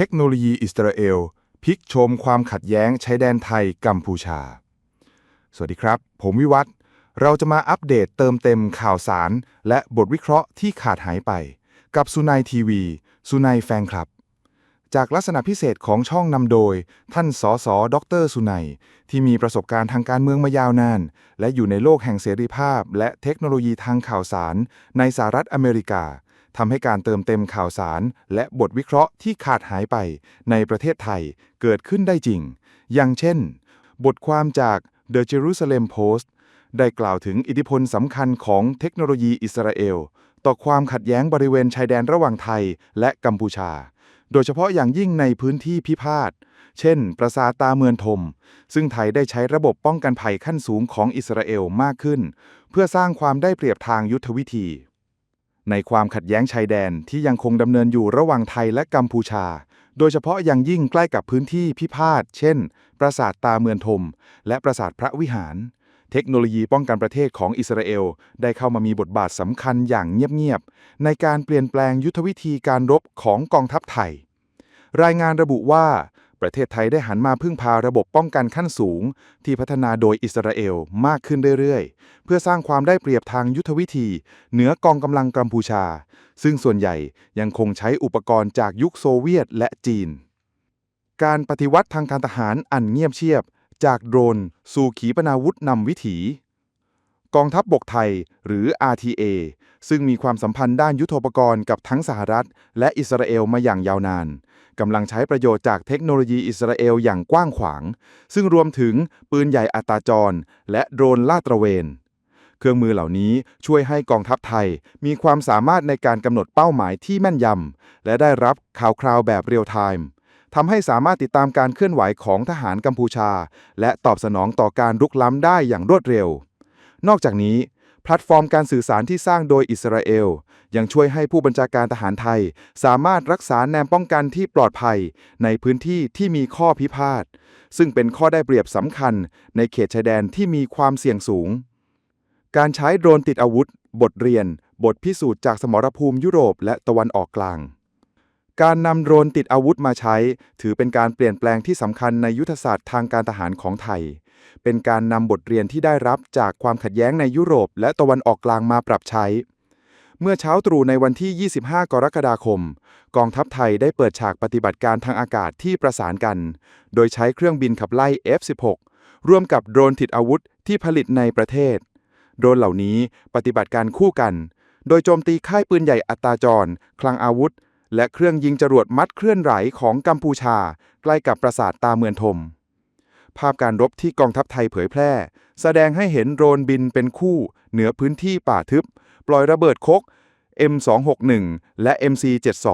เทคโนโลยีอิสราเอลพลิกโฉมความขัดแย้งชายแดนไทยกัมพูชา สวัสดีครับ ผมวิวัฒน์เราจะมาอัปเดตเติมเต็มข่าวสาร และบทวิเคราะห์ที่ขาดหายไป กับสุนัยทีวี สุนัยแฟนคลับ จากลักษณะพิเศษของช่องนำโดย ท่านสอสอดรสุนัย ที่มีประสบการณ์ทางการเมืองมายาวนาน และอยู่ในโลกแห่งเสรีภาพ และเทคโนโลยีทางข่าวสาร ในสหรัฐอเมริกา ทำให้การเติมเต็มข่าวสาร และบทวิเคราะห์ที่ขาดหายไปในประเทศไทยเกิดขึ้นได้จริง อย่างเช่น บทความจาก The Jerusalem Post ได้กล่าวถึงอิทธิพลสำคัญของเทคโนโลยีอิสราเอล ต่อความขัดแย้งบริเวณชายแดนระหว่างไทยและกัมพูชา โดยเฉพาะอย่างยิ่งในพื้นที่พิพาท เช่น ปราสาทตาเมือนทม ซึ่งไทยได้ใช้ระบบป้องกันภัยขั้นสูงของอิสราเอลมากขึ้น เพื่อสร้างความได้เปรียบทางยุทธวิธี ในความขัดแย้งชายแดนที่ยังคงดำเนินอยู่ระหว่างไทยและกัมพูชา โดยเฉพาะอย่างยิ่งใกล้กับพื้นที่พิพาท เช่น ปราสาทตาเมือนทม และปราสาทพระวิหาร เทคโนโลยีป้องกันประเทศของอิสราเอล ได้เข้ามามีบทบาทสำคัญอย่างเงียบ ๆ ในการเปลี่ยนแปลงยุทธวิธีการรบของกองทัพไทย รายงานระบุว่า ประเทศไทยได้หันมาพึ่งพาระบบป้องกันขั้นสูง ที่พัฒนาโดยอิสราเอลมากขึ้นเรื่อยๆ เพื่อสร้างความได้เปรียบทางยุทธวิธี เหนือกองกำลังกัมพูชา ซึ่งส่วนใหญ่ยังคงใช้อุปกรณ์จากยุคโซเวียตและจีน การปฏิวัติทางการทหารอันเงียบเชียบ จากโดรนสู่ขีปนาวุธนำวิถี กองทัพบบกไทยหรือ RTA ซึ่งมีความสัมพันธ์ด้านยุทโธปกรณ์กับทั้งสหรัฐ และอิสราเอลมาอย่างยาวนานกำลังใช้ประโยชน์จากเทคโนโลยีอิสราเอลอย่างกว้างขวาง ซึ่งรวมถึงปืนใหญ่อัตราจร และโดรนลาดตระเวน เครื่องมือเหล่านี้ช่วยให้กองทัพไทยมีความสามารถในการกำหนดเป้าหมายที่แม่นยำและได้รับข่าวคราวแบบเรียลไทม์ทำให้สามารถติดตามการเคลื่อนไหวของทหารกัมพูชา และตอบสนองต่อการรุกล้ำได้อย่างรวดเร็ว นอกจากนี้แพลตฟอร์มการสื่อสารที่สร้างโดยอิสราเอล ยังช่วยให้ผู้บัญชาการทหารไทย สามารถรักษาแนวป้องกันที่ปลอดภัย ในพื้นที่ที่มีข้อพิพาท ซึ่งเป็นข้อได้เปรียบสำคัญ ในเขตชายแดนที่มีความเสี่ยงสูง การใช้โดรนติดอาวุธ บทเรียน บทพิสูจน์จากสมรภูมิยุโรปและตะวันออกกลาง การนำโดรนติดอาวุธมาใช้ ถือเป็นการเปลี่ยนแปลงที่สำคัญในยุทธศาสตร์ทางการทหารของไทย เป็นการนำบทเรียนที่ได้รับจากความขัดแย้งในยุโรป และตะวันออกกลางมาปรับใช้ เมื่อเช้าตรู่ในวันที่ 25 กรกฎาคม กองทัพไทยได้เปิดฉากปฏิบัติการทางอากาศที่ประสานกัน โดยใช้เครื่องบินขับไล่ F-16 ร่วมกับโดรนติดอาวุธที่ผลิตในประเทศ โดรนเหล่านี้ปฏิบัติการคู่กัน โดยโจมตีค่ายปืนใหญ่อัตราจร คลังอาวุธ และเครื่องยิงจรวดมัดเคลื่อนไหวของกัมพูชา ใกล้กับปราสาทตาเมือนทม ภาพการรบที่กองทัพไทยเผยแพร่ แสดงให้เห็นโดรนบินเป็นคู่ เหนือพื้นที่ป่าทึบ ปล่อยระเบิดคก M261 และ MC72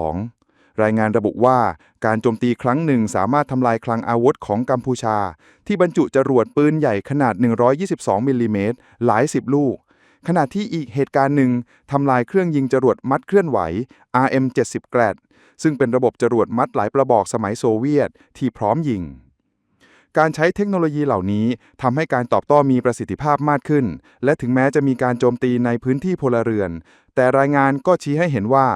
รายงานระบุว่าการโจมตีครั้งหนึ่งสามารถทำลายคลังอาวุธของกัมพูชา ที่บรรจุจรวดปืนใหญ่ขนาด 122มิลลิเมตรหลายสิบลูก ขณะที่อีกเหตุการณ์หนึ่งทำลายเครื่องยิงจรวดมัดเคลื่อนไหว RM70 แกรดซึ่งเป็นระบบจรวดมัดหลายประบอกสมัยโซเวียตที่พร้อมยิง การใช้เทคโนโลยีเหล่านี้ทำให้การตอบโต้มีประสิทธิภาพมากขึ้น และถึงแม้จะมีการโจมตีในพื้นที่พลเรือน แต่รายงานก็ชี้ให้เห็นว่า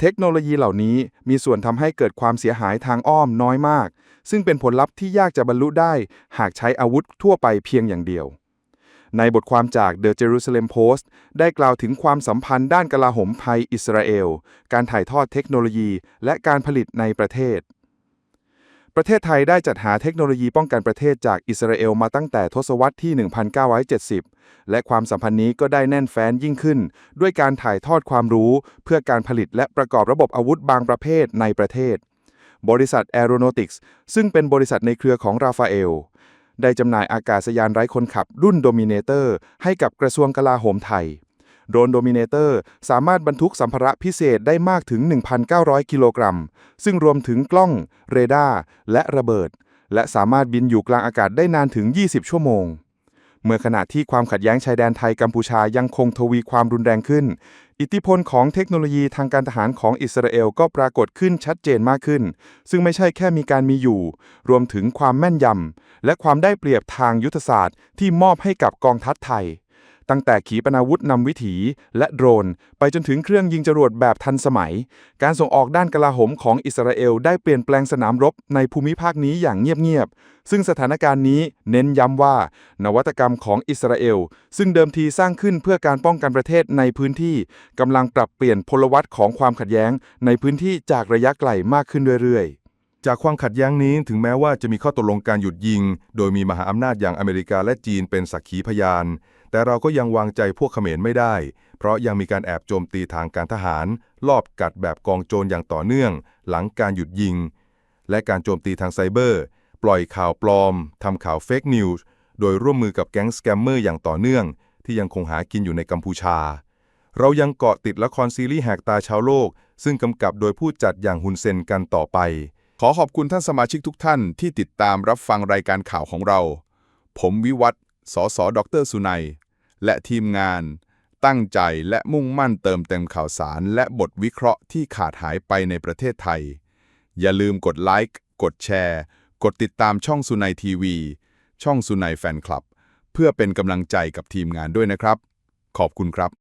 เทคโนโลยีเหล่านี้มีส่วนทำให้เกิดความเสียหายทางอ้อมน้อยมาก ซึ่งเป็นผลลัพธ์ที่ยากจะบรรลุได้ หากใช้อาวุธทั่วไปเพียงอย่างเดียว ในบทความจาก The Jerusalem Post ได้กล่าวถึงความสัมพันธ์ด้านกลาโหมไทยอิสราเอล การถ่ายทอดเทคโนโลยี และการผลิตในประเทศ ประเทศไทยได้จัดหาเทคโนโลยีป้องกันประเทศจากอิสราเอลมาตั้งแต่ทศวรรษที่ 1970 และความสัมพันธ์นี้ก็ได้แน่นแฟ้นยิ่งขึ้น ด้วยการถ่ายทอดความรู้ เพื่อการผลิตและประกอบระบบอาวุธบางประเภทในประเทศ บริษัท Aeronautics ซึ่งเป็นบริษัทในเครือของราฟาเอล ได้จำหน่ายอากาศยานไร้คนขับรุ่นโดมิเนเตอร์ให้กับกระทรวงกลาโหมไทย โดรนโดมิเนเตอร์สามารถบรรทุกสัมภาระพิเศษได้มากถึง 1,900 กิโลกรัม ซึ่งรวมถึงกล้อง เรดาร์ และระเบิด และสามารถบินอยู่กลางอากาศได้นานถึง 20 ชั่วโมง เมื่อขณะที่ความขัดแย้งชายแดนไทยกัมพูชายังคงทวีความรุนแรงขึ้น อิทธิพลของเทคโนโลยีทางการทหารของอิสราเอลก็ปรากฏขึ้นชัดเจนมากขึ้น ซึ่งไม่ใช่แค่มีการมีอยู่ รวมถึงความแม่นยำและความได้เปรียบทางยุทธศาสตร์ที่มอบให้กับกองทัพไทย ตั้งแต่ขีปนาวุธนำวิถีและโดรน ไปจนถึงเครื่องยิงจรวดแบบทันสมัย การส่งออกด้านกลาโหมของอิสราเอลได้เปลี่ยนแปลงสนามรบในภูมิภาคนี้อย่างเงียบๆ ซึ่งสถานการณ์นี้เน้นย้ำว่า นวัตกรรมของอิสราเอล ซึ่งเดิมทีสร้างขึ้นเพื่อการป้องกันประเทศในพื้นที่กำลังปรับเปลี่ยนพลวัตของความขัดแย้ง ในพื้นที่จากระยะไกลมากขึ้นเรื่อยๆจากความขัดแย้งนี้ถึงแม้ว่าจะมีข้อตกลงการหยุดยิง โดยมีมหาอำนาจอย่างอเมริกาและจีนเป็นสักขีพยาน แต่เราก็ยังวางใจพวกเขมรไม่ได้ เพราะยังมีการแอบโจมตีทางการทหาร ลอบกัดแบบกองโจรอย่างต่อเนื่อง หลังการหยุดยิง และการโจมตีทางไซเบอร์ ปล่อยข่าวปลอมทำข่าวเฟกนิวส์โดยร่วมมือกับแก๊งสแกมเมอร์อย่างต่อเนื่อง ที่ยังคงหากินอยู่ในกัมพูชา เรายังเกาะติดละครซีรีส์แหกตาชาวโลก ซึ่งกำกับโดยผู้จัดอย่างฮุนเซนกันต่อไป ขอขอบคุณท่านสมาชิกทุกท่านที่ติดตามรับฟังรายการข่าวของเรา ผมวิวัฒ สสดรสุนัย และทีมงาน ตั้งใจและมุ่งมั่นเติมเต็มข่าวสาร และบทวิเคราะห์ที่ขาดหายไปในประเทศไทย อย่าลืมกดไลค์ กดแชร์ กดติดตามช่องสุนัยทีวี ช่องสุนัยแฟนคลับ เพื่อเป็นกำลังใจกับทีมงานด้วยนะครับ ขอบคุณครับ